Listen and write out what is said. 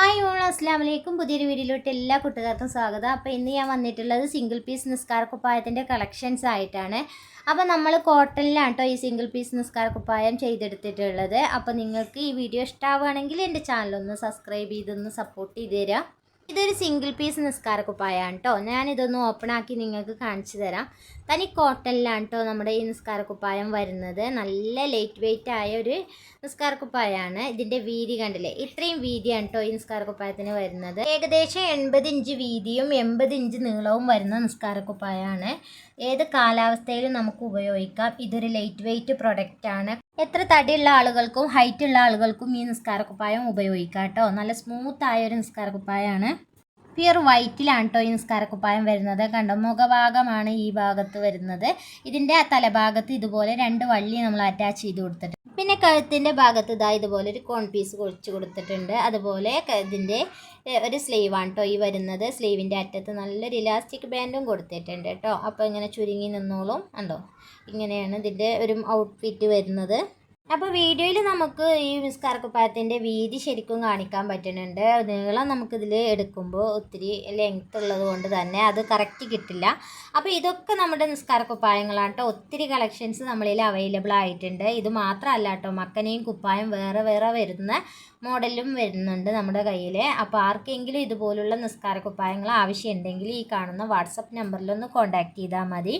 Hi all അസ്ലാം വലൈക്കും പുതിയൊരു വീഡിയോയിലോട്ട് എല്ലാ കൂട്ടുകാർക്കും സ്വാഗതം. അപ്പോൾ ഇന്ന് ഞാൻ വന്നിട്ടുള്ളത് സിംഗിൾ പീസ് നിസ്കാര കുപ്പായത്തിന്റെ കളക്ഷൻസ് ആയിട്ടാണ്. അപ്പോൾ നമ്മൾ കോട്ടണിലാണ് കേട്ടോ ഈ സിംഗിൾ പീസ് നിസ്കാര കുപ്പായം ചെയ്തെടുത്തിട്ടുള്ളത്. അപ്പോൾ നിങ്ങൾക്ക് ഈ വീഡിയോ ഇഷ്ടമാവുകയാണെങ്കിൽ എന്റെ ചാനലൊന്ന് സബ്സ്ക്രൈബ് ചെയ്തൊന്ന് സപ്പോർട്ട് ചെയ്ത് തരാം. ഇതൊരു സിംഗിൾ പീസ് നിസ്കാര കുപ്പായാണ് കേട്ടോ ഞാനിതൊന്ന് ഓപ്പൺ ആക്കി നിങ്ങൾക്ക് കാണിച്ചു തരാം. തനി കോട്ടനിലാണ് കേട്ടോ നമ്മുടെ ഈ നിസ്കാര കുപ്പായം വരുന്നത്. നല്ല ലൈറ്റ് വെയിറ്റ് ആയ ഒരു നിസ്കാര കുപ്പായമാണ് ഇതിന്റെ വീതി കണ്ടില്ലേ? ഇത്രയും വീതിയാണ് കേട്ടോ ഈ നിസ്കാര കുപ്പായത്തിന് വരുന്നത്. ഏകദേശം എൺപത് ഇഞ്ച് വീതിയും എൺപത് ഇഞ്ച് നീളവും വരുന്ന നിസ്കാര കുപ്പായമാണ് ഏത് കാലാവസ്ഥയിലും നമുക്ക് ഉപയോഗിക്കാം. ഇതൊരു ലൈറ്റ് വെയിറ്റ് പ്രൊഡക്റ്റാണ് എത്ര തടിയുള്ള ആളുകൾക്കും ഹൈറ്റ് ഉള്ള ആളുകൾക്കും ഈ നിസ്കാര കുപ്പായം ഉപയോഗിക്കാം കേട്ടോ നല്ല സ്മൂത്ത് ആയ ഒരു നിസ്കാര കുപ്പായമാണ് പ്യുർ വൈറ്റിലാണ് കേട്ടോ ഈ നിസ്കാരക്കുപ്പായം വരുന്നത്. കണ്ടോ മുഖഭാഗമാണ് ഈ ഭാഗത്ത് വരുന്നത്. ഇതിന്റെ തലഭാഗത്ത് ഇതുപോലെ രണ്ട് വള്ളി നമ്മൾ അറ്റാച്ച് ചെയ്ത് കൊടുത്തിട്ടുണ്ട്. പിന്നെ കഴുത്തിന്റെ ഭാഗത്ത് ഇതാ ഇതുപോലെ ഒരു കോൺ പീസ് കുഴിച്ച് കൊടുത്തിട്ടുണ്ട്. അതുപോലെ ഇതിന്റെ ഒരു സ്ലീവാണ് കേട്ടോ ഈ വരുന്നത്. സ്ലീവിന്റെ അറ്റത്ത് നല്ലൊരു ഇലാസ്റ്റിക് ബാൻഡും കൊടുത്തിട്ടുണ്ട് കേട്ടോ അപ്പോൾ ഇങ്ങനെ ചുരുങ്ങി നിന്നോളും. ഉണ്ടോ ഇങ്ങനെയാണ് ഇതിന്റെ ഒരു ഔട്ട്ഫിറ്റ് വരുന്നത്. അപ്പോൾ വീഡിയോയിൽ നമുക്ക് ഈ നിസ്കാര കുപ്പായത്തിന്റെ വീതി ശരിക്കും കാണിക്കാൻ പറ്റുന്നുണ്ട്. നീളം നമുക്കിതിൽ എടുക്കുമ്പോൾ ഒത്തിരി ലെങ്ത് ഉള്ളത് കൊണ്ട് തന്നെ അത് കറക്റ്റ് കിട്ടില്ല. അപ്പോൾ ഇതൊക്കെ നമ്മുടെ നിസ്കാരക്കുപ്പായങ്ങളാണ് കേട്ടോ ഒത്തിരി കളക്ഷൻസ് നമ്മളിൽ അവൈലബിൾ ആയിട്ടുണ്ട്. ഇത് മാത്രമല്ല കേട്ടോ മക്കനെയും കുപ്പായം വേറെ വേറെ വരുന്ന മോഡലും വരുന്നുണ്ട് നമ്മുടെ കയ്യിൽ അപ്പോൾ ആർക്കെങ്കിലും ഇതുപോലുള്ള നിസ്കാര കുപ്പായങ്ങൾ ആവശ്യമുണ്ടെങ്കിൽ ഈ കാണുന്ന വാട്സപ്പ് നമ്പറിലൊന്ന് കോൺടാക്ട് ചെയ്താൽ മതി.